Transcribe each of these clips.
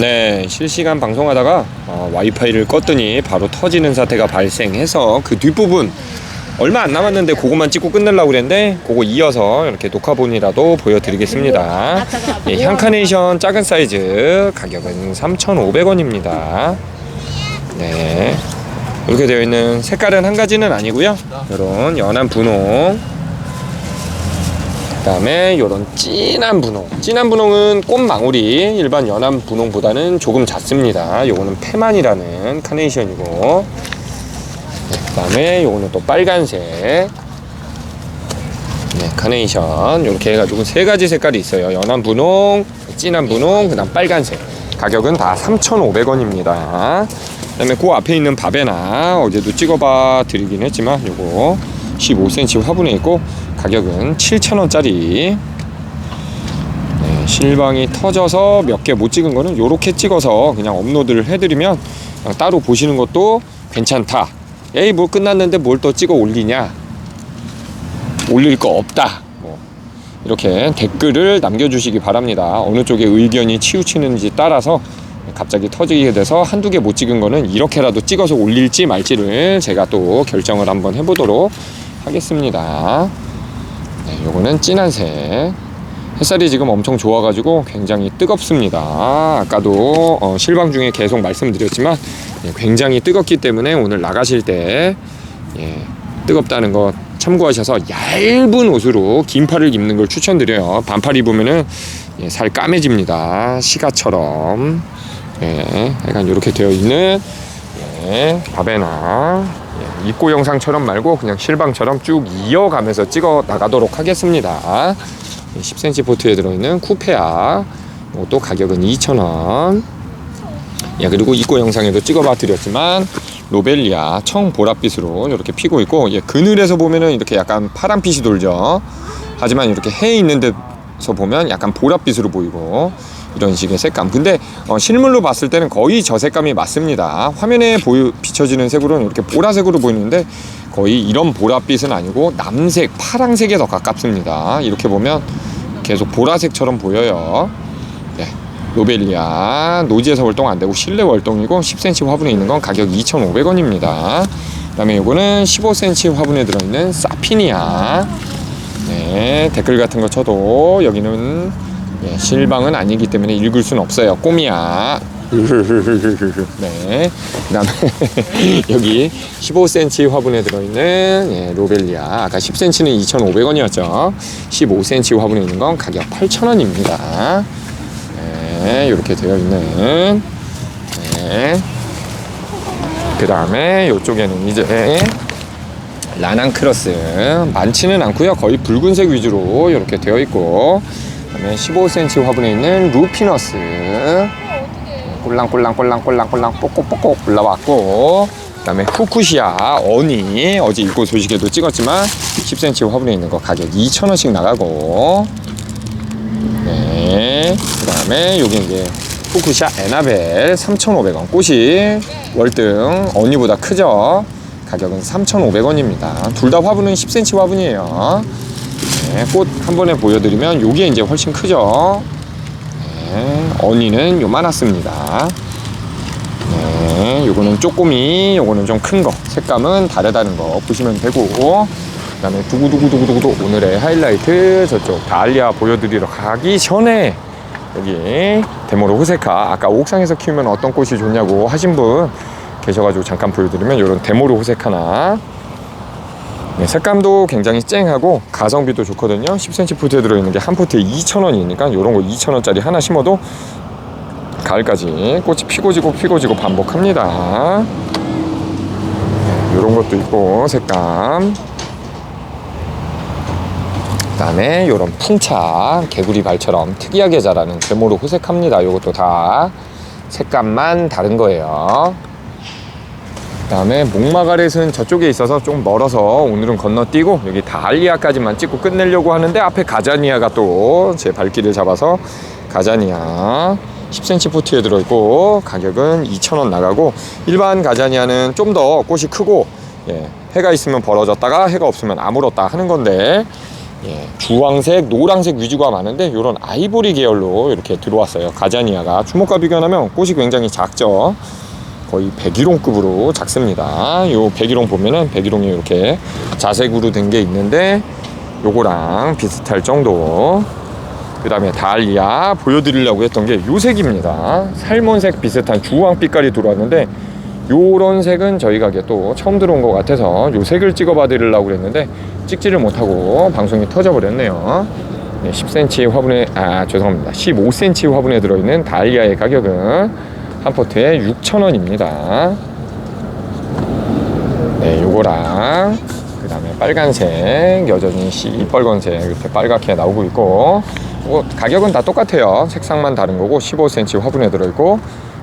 네, 실시간 방송하다가 어, 와이파이를 껐더니 바로 터지는 사태가 발생해서 그 뒷부분 얼마 안 남았는데 그거만 찍고 끝내려고 그랬는데 그거 이어서 이렇게 녹화본이라도 보여드리겠습니다. 예, 향카네이션 작은 사이즈 가격은 3,500원입니다. 네. 이렇게 되어 있는 색깔은 한 가지는 아니고요. 이런 연한 분홍 그 다음에 이런 진한 분홍. 진한 분홍은 꽃망울이 일반 연한 분홍보다는 조금 작습니다. 요거는 페만이라는 카네이션이고. 네, 그 다음에 요거는 또 빨간색. 네, 카네이션 이렇게 해가지고 세 가지 색깔이 있어요. 연한 분홍, 진한 분홍, 그 다음 빨간색. 가격은 다 3,500원입니다. 그 다음에 그 앞에 있는 바베나 어제도 찍어봐 드리긴 했지만 요거 15cm 화분에 있고 가격은 7,000원짜리. 네, 실방이 터져서 몇 개 못 찍은 거는 요렇게 찍어서 그냥 업로드를 해드리면 따로 보시는 것도 괜찮다. 에이 뭐 끝났는데 뭘 또 찍어 올리냐? 올릴 거 없다. 뭐 이렇게 댓글을 남겨주시기 바랍니다. 어느 쪽에 의견이 치우치는지 따라서 갑자기 터지게 돼서 한두 개 못 찍은 거는 이렇게라도 찍어서 올릴지 말지를 제가 또 결정을 한번 해보도록 하겠습니다. 네, 요거는 진한색. 햇살이 지금 엄청 좋아가지고 굉장히 뜨겁습니다. 아까도 어, 실방 중에 계속 말씀드렸지만 예, 굉장히 뜨겁기 때문에 오늘 나가실 때 예, 뜨겁다는 거 참고하셔서 얇은 옷으로 긴 팔을 입는 걸 추천드려요. 반팔 입으면은 예, 살 까매집니다. 시가처럼. 예, 약간 이렇게 되어 있는 예, 바베나 예, 입고 영상처럼 말고 그냥 실방처럼 쭉 이어가면서 찍어 나가도록 하겠습니다. 10cm 보트에 들어있는 쿠페아 또 가격은 2,000원. 예, 그리고 입고 영상에도 찍어봐 드렸지만 로벨리아 청 보랏빛으로 이렇게 피고 있고 예, 그늘에서 보면은 이렇게 약간 파란빛이 돌죠. 하지만 이렇게 해 있는 데서 보면 약간 보랏빛으로 보이고 이런 식의 색감. 근데 어, 실물로 봤을 때는 거의 저 색감이 맞습니다. 화면에 보여 비춰지는 색으로는 이렇게 보라색으로 보이는데 거의 이런 보랏빛은 아니고 남색, 파랑색에 더 가깝습니다. 이렇게 보면 계속 보라색처럼 보여요. 네. 로벨리아 노지에서 활동 안 되고 실내 활동이고 10cm 화분에 있는 건 가격 2,500원입니다. 그 다음에 이거는 15cm 화분에 들어있는 사피니아. 네, 댓글 같은 거 쳐도 여기는 예, 실방은 아니기 때문에 읽을 수는 없어요. 꼬미야. 네. 그 다음에 여기 15cm 화분에 들어있는 예, 로벨리아. 아까 10cm는 2,500원이었죠. 15cm 화분에 있는 건 가격 8,000원입니다. 네, 이렇게 되어 있는. 네. 그 다음에 이쪽에는 이제 라난 크로스 많지는 않고요 거의 붉은색 위주로 이렇게 되어 있고 그다음에 15cm 화분에 있는 루피너스. 꼴랑꼴랑꼴랑꼴랑꼴랑 뽁뽁뽁뽁 올라왔고 그다음에 후쿠시아 어니 어제 입고 소식에도 찍었지만 10cm 화분에 있는 거 가격 2,000원씩 나가고. 네 그다음에 여기 이제 후쿠시아 에나벨 3,500원 꽃이 월등 어니보다 크죠? 가격은 3,500원입니다. 둘 다 화분은 10cm 화분이에요 네, 꽃한 번에 보여드리면 요게 이제 훨씬 크죠? 네, 어니는 요만했습니다. 네, 요거는 쪼꼬미 요거는 좀 큰 거. 색감은 다르다는 거 보시면 되고. 그 다음에 두구두구두구두구 오늘의 하이라이트 저쪽 다알리아 보여드리러 가기 전에 여기 데모로 호세카. 아까 옥상에서 키우면 어떤 꽃이 좋냐고 하신 분 계셔가지고 잠깐 보여드리면 이런 데모로 호세카나 네, 색감도 굉장히 쨍하고 가성비도 좋거든요. 10cm 포트에 들어있는 게 한 포트에 2,000원이니까 이런 거 2,000원짜리 하나 심어도 가을까지 꽃이 피고 지고 피고 지고 반복합니다. 이런 것도 있고 색감. 그 다음에 이런 풍차 개구리 발처럼 특이하게 자라는 데모로 호색합니다. 이것도 다 색감만 다른 거예요 그 다음에 목마가렛은 저쪽에 있어서 좀 멀어서 오늘은 건너뛰고 여기 다알리아까지만 찍고 끝내려고 하는데 앞에 가자니아가 또 제 발길을 잡아서 가자니아 10cm 포트에 들어있고 가격은 2,000원 나가고 일반 가자니아는 좀 더 꽃이 크고 예, 해가 있으면 벌어졌다가 해가 없으면 아물었다 하는 건데 예, 주황색, 노란색 위주가 많은데 이런 아이보리 계열로 이렇게 들어왔어요. 가자니아가 주목과 비교하면 꽃이 굉장히 작죠. 거의 백일홍급으로 작습니다. 요 백일홍 보면은 백일홍이 이렇게 자색으로 된 게 있는데 요거랑 비슷할 정도. 그 다음에 달리아 보여드리려고 했던 게 요 색입니다. 살몬색 비슷한 주황 빛깔이 들어왔는데 요런 색은 저희 가게 또 처음 들어온 것 같아서 요 색을 찍어봐 드리려고 그랬는데 찍지를 못하고 방송이 터져버렸네요. 네, 10cm 화분에 아 죄송합니다. 15cm 화분에 들어있는 달리아의 가격은 한 포트에 6,000원입니다. 네, 요거랑 그 다음에 빨간색 여전히 시뻘건색 이렇게 빨갛게 나오고 있고 요거 가격은 다 똑같아요. 색상만 다른 거고 15cm 화분에 들어있고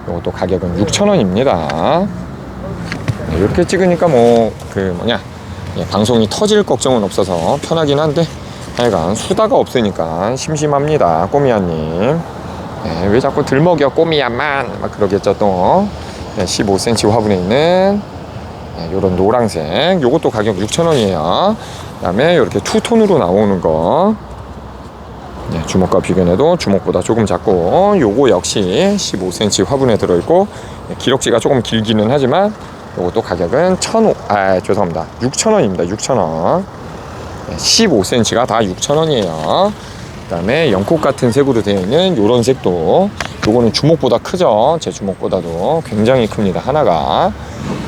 요것도 가격은 6,000원입니다. 네, 이렇게 찍으니까 뭐 그 뭐냐 예, 방송이 터질 걱정은 없어서 편하긴 한데 하여간 수다가 없으니까 심심합니다 꼬미야님 네, 왜 자꾸 들먹여 꼬미야만. 막 그러겠죠 또. 네, 15cm 화분에 있는 네, 요런 노란색. 요것도 가격 6,000원이에요. 그 다음에 이렇게 투톤으로 나오는 거. 네, 주먹과 비교해도 주먹보다 조금 작고 요거 역시 15cm 화분에 들어있고 네, 기록지가 조금 길기는 하지만 요것도 가격은 1,000원 아 죄송합니다. 6,000원입니다 6,000원. 15cm가 다 6,000원이에요 그 다음에 연꽃 같은 색으로 되어 있는 요런 색도 요거는 주먹보다 크죠? 제 주먹보다도 굉장히 큽니다 하나가.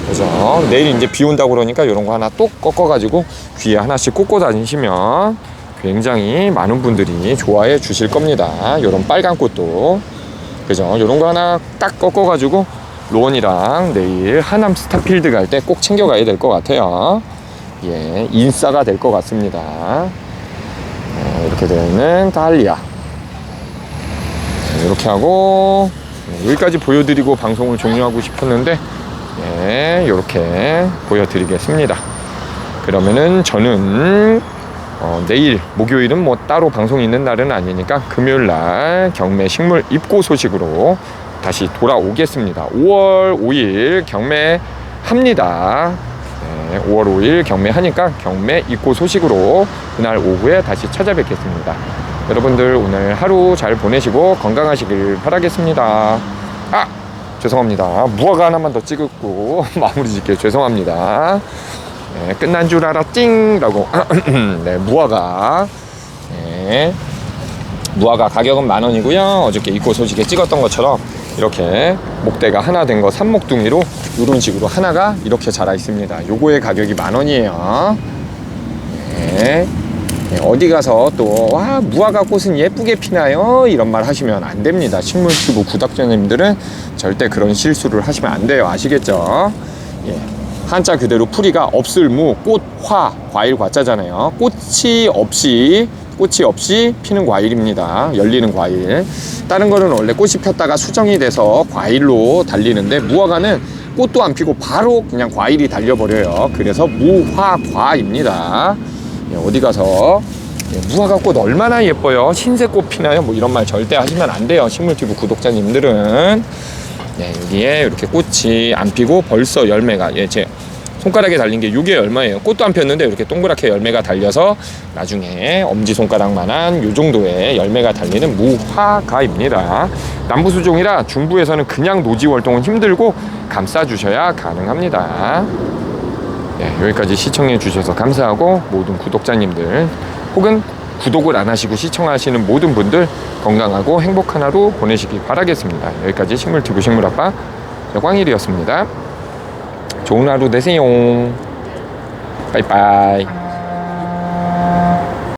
그죠? 내일 이제 비 온다고 그러니까 요런 거 하나 똑 꺾어 가지고 귀에 하나씩 꽂고 다니시면 굉장히 많은 분들이 좋아해 주실 겁니다. 요런 빨간 꽃도. 그죠? 요런 거 하나 딱 꺾어 가지고 로원이랑 내일 하남 스타필드 갈 때 꼭 챙겨가야 될 것 같아요. 예 인싸가 될 것 같습니다. 네, 이렇게 되어 있는 달리아 네, 이렇게 하고 네, 여기까지 보여드리고 방송을 종료하고 싶었는데 예, 이렇게 보여드리겠습니다. 그러면은 저는 어, 내일 목요일은 뭐 따로 방송이 있는 날은 아니니까 금요일 날 경매 식물 입고 소식으로 다시 돌아오겠습니다. 5월 5일 경매 합니다. 네, 5월 5일 경매하니까 경매 입고 소식으로 그날 오후에 다시 찾아뵙겠습니다. 여러분들 오늘 하루 잘 보내시고 건강하시길 바라겠습니다. 아! 죄송합니다. 무화과 하나만 더 찍었고 마무리 짓게 죄송합니다. 네, 끝난 줄 알았띵라고 네, 무화과 네, 무화과 가격은 만 원이고요. 어저께 입고 소식에 찍었던 것처럼 이렇게 목대가 하나 된 거 삼목둥이로 이런 식으로 하나가 이렇게 자라 있습니다. 요거의 가격이 만 원이에요. 네. 네, 어디 가서 또, 와, 무화과 꽃은 예쁘게 피나요? 이런 말 하시면 안 됩니다. 식물 튜브 구독자님들은 절대 그런 실수를 하시면 안 돼요. 아시겠죠? 예. 한자 그대로 풀이가 없을 무, 꽃, 화, 과일, 과자잖아요. 꽃이 없이, 꽃이 없이 피는 과일입니다. 열리는 과일. 다른 거는 원래 꽃이 폈다가 수정이 돼서 과일로 달리는데 무화과는 꽃도 안 피고 바로 그냥 과일이 달려버려요. 그래서 무화과입니다. 예, 어디 가서 예, 무화과 꽃 얼마나 예뻐요. 흰색 꽃 피나요? 뭐 이런 말 절대 하시면 안 돼요. 식물티브 구독자님들은. 네, 여기에 이렇게 꽃이 안 피고 벌써 열매가 예, 제 손가락에 달린 게 이게 열매예요. 꽃도 안 폈는데 이렇게 동그랗게 열매가 달려서 나중에 엄지 손가락만한 요 정도의 열매가 달리는 무화과입니다. 남부 수종이라 중부에서는 그냥 노지 활동은 힘들고 감싸 주셔야 가능합니다. 네, 여기까지 시청해 주셔서 감사하고 모든 구독자님들 혹은 구독을 안 하시고 시청하시는 모든 분들 건강하고 행복한 하루 보내시기 바라겠습니다. 여기까지 식물티브 식물아빠 꽝일이었습니다. 좋은 하루 되세요. 빠이빠이.